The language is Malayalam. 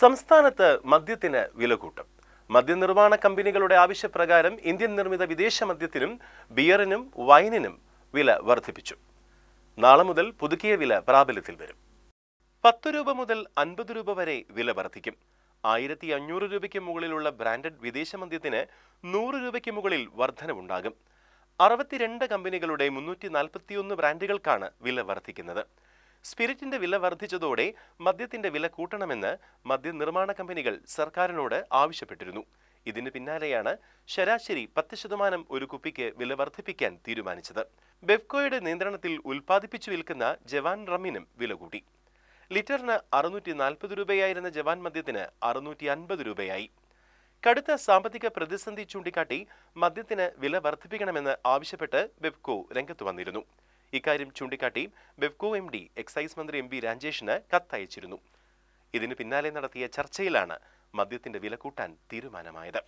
സംസ്ഥാനത്ത് മദ്യത്തിന് വില കൂട്ടും മദ്യനിർമ്മാണ കമ്പനികളുടെ ആവശ്യപ്രകാരം ഇന്ത്യൻ നിർമ്മിത വിദേശ മദ്യത്തിനും ബിയറിനും വൈനിനും വില വർദ്ധിപ്പിച്ചു. നാളെ മുതൽ പുതുക്കിയ വില പ്രാബല്യത്തിൽ വരും. പത്ത് രൂപ മുതൽ അൻപത് രൂപ വരെ വില വർദ്ധിക്കും. ആയിരത്തി അഞ്ഞൂറ് രൂപയ്ക്ക് മുകളിലുള്ള ബ്രാൻഡഡ് വിദേശ മദ്യത്തിന് നൂറ് രൂപയ്ക്ക് മുകളിൽ വർധനവുണ്ടാകും. അറുപത്തിരണ്ട് കമ്പനികളുടെ മുന്നൂറ്റി നാൽപ്പത്തിയൊന്ന് ബ്രാൻഡുകൾക്കാണ് വില വർദ്ധിക്കുന്നത്. സ്പിരിറ്റിന്റെ വില വർദ്ധിച്ചതോടെ മദ്യത്തിന്റെ വില കൂട്ടണമെന്ന് മദ്യനിർമ്മാണ കമ്പനികൾ സർക്കാരിനോട് ആവശ്യപ്പെട്ടിരുന്നു. ഇതിന് പിന്നാലെയാണ് ശരാശരി പത്ത് ശതമാനം ഒരു കുപ്പിക്ക് വില വർദ്ധിപ്പിക്കാൻ തീരുമാനിച്ചത്. ബെഫ്കോയുടെ നിയന്ത്രണത്തിൽ ഉൽപ്പാദിപ്പിച്ചു വിൽക്കുന്ന ജവാൻ റമ്മിനും വില കൂട്ടി. ലിറ്ററിന് അറുന്നൂറ്റി നാൽപ്പത് രൂപയായിരുന്ന ജവാൻ മദ്യത്തിന് അറുന്നൂറ്റി അൻപത് രൂപയായി. കടുത്ത സാമ്പത്തിക പ്രതിസന്ധി ചൂണ്ടിക്കാട്ടി മദ്യത്തിന് വില വർദ്ധിപ്പിക്കണമെന്ന് ആവശ്യപ്പെട്ട് ബെഫ്കോ രംഗത്ത് വന്നിരുന്നു. ഇക്കാര്യം ചൂണ്ടിക്കാട്ടി ബെഫ്കോ എം ഡി എക്സൈസ് മന്ത്രി എം വി രാജേഷിന് കത്തയച്ചിരുന്നു. ഇതിന് പിന്നാലെ നടത്തിയ ചർച്ചയിലാണ് മദ്യത്തിന്റെ വില കൂട്ടാൻ തീരുമാനമായത്.